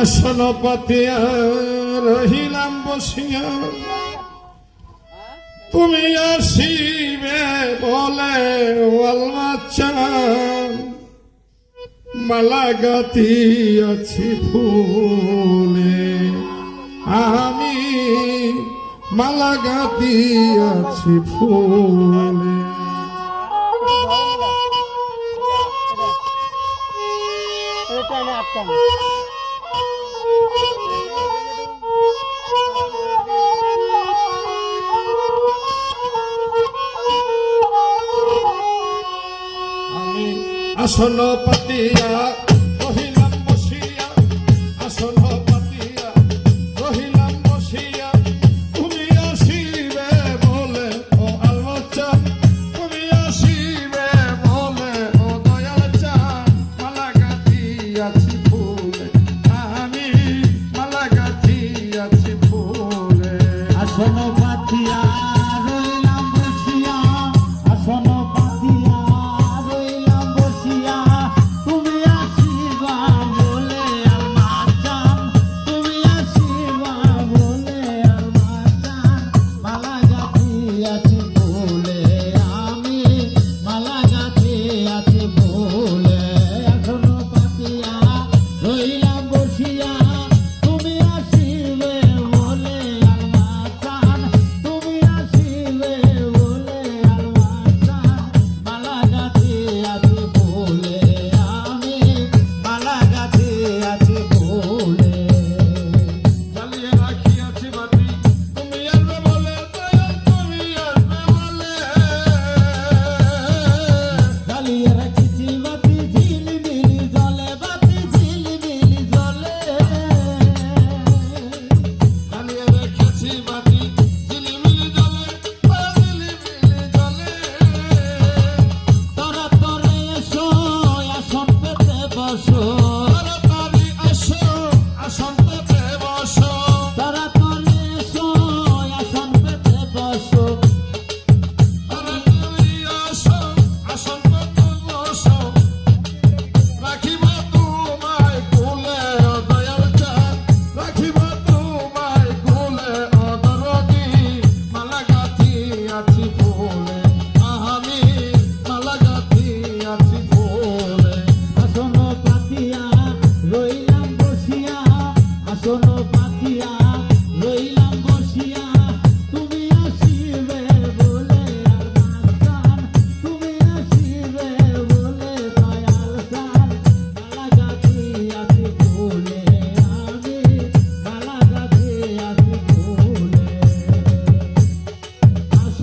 আসন পাতিয়া রহিলাম বসিয়া। তুমি আসিবে বলে মালা গাতি আছি ফুলে। আমি মালা গাতি আছি ফুলে। আসন পাতিয়া রহিলাম বসিয়া। আসন পাতিয়া রহিলাম বসিয়া। তুমি আসিবে বলে ও আলমচা। তুমি আসিবে বলে ও দয়াল চান মালা গাথি আছি ফুলে। আমি মালা গাথি আছি ফুলে। আসন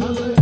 ভালো